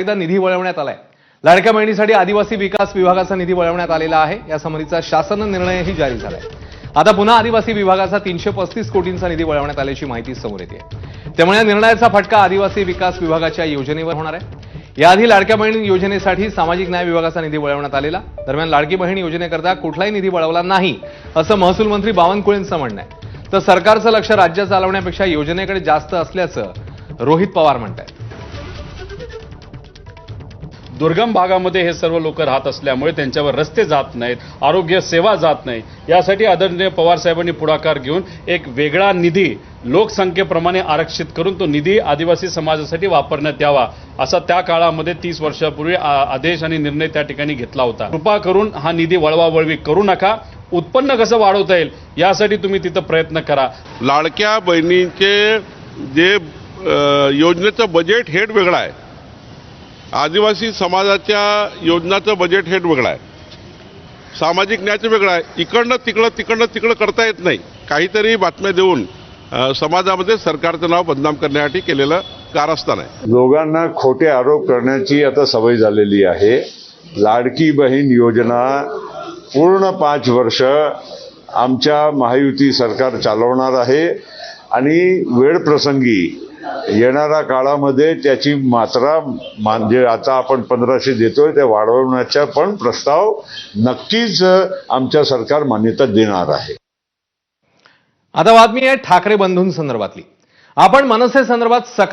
एकदा निधी वळवण्यात आलाय. लाडक्या बहिणीसाठी आदिवासी विकास विभागाचा निधी वळवण्यात आलेला आहे. या संबंधीचा शासन निर्णयही जारी झालाय. आता पुन्हा आदिवासी विभागाचा तीनशे पस्तीस कोटींचा निधी वळवण्यात आल्याची माहिती समोर येते. त्यामुळे या निर्णयाचा फटका आदिवासी विकास विभागाच्या योजनेवर होणार आहे. याआधी लाडक्या बहीण योजनेसाठी सामाजिक न्याय विभागाचा निधी वळवण्यात आलेला. दरम्यान लाडकी बहीण योजनेकरता कुठलाही निधी वळवला नाही असं महसूल मंत्री बावनकुळेंचं म्हणणं आहे. तर सरकारचं लक्ष राज्य चालवण्यापेक्षा योजनेकडे जास्त असल्याचं रोहित पवार म्हणतात दुर्गम भागामध्ये हे सर्व लोक राहत असल्यामुळे त्यांच्यावर रस्ते जात नाहीत आरोग्य सेवा जात नाही. यासाठी आदरणीय पवार साहेबांनी पुढाकार घेऊन एक वेगळा निधी लोकसंख्येप्रमाणे आरक्षित करून तो निधी आदिवासी समाजासाठी वापरण्यात यावा असा त्या काळामध्ये तीस वर्षापूर्वी आदेश आणि निर्णय त्या ठिकाणी घेतला होता. कृपा करून हा निधी वळवावळवी करू नका उत्पन्न कसं वाढवता येईल यासाठी तुम्ही तिथं प्रयत्न करा. लाडक्या बहिणींचे जे योजनेचं बजेट हेड वेगळं आहे. आदिवासी समाजाच्या योजनाचं बजेट हेड वेगळं आहे. सामाजिक न्यायाचं वेगळं आहे. इकडनं तिकडं तिकडनं तिकडं करता येत नाही. काहीतरी बातम्या देऊन समाजामध्ये सरकारचं नाव बदनाम करण्यासाठी केलेलं कारस्थान आहे. दोघांना खोटे आरोप करण्याची आता सवय झालेली आहे. लाडकी बहीण योजना पूर्ण पाच वर्ष आमच्या महायुती सरकार चालवणार आहे. आणि वेळ प्रसंगी येणाऱ्या काळामध्ये त्याची मात्रा म्हणजे आता आपण पंधराशे देतोय ते वाढवण्याचा पण प्रस्ताव नक्कीच आमच्या सरकार मान्यता देणार आहे. आता बातमी आहे ठाकरे बंधूंसंदर्भातली आपण मनसे संदर्भात सकाळ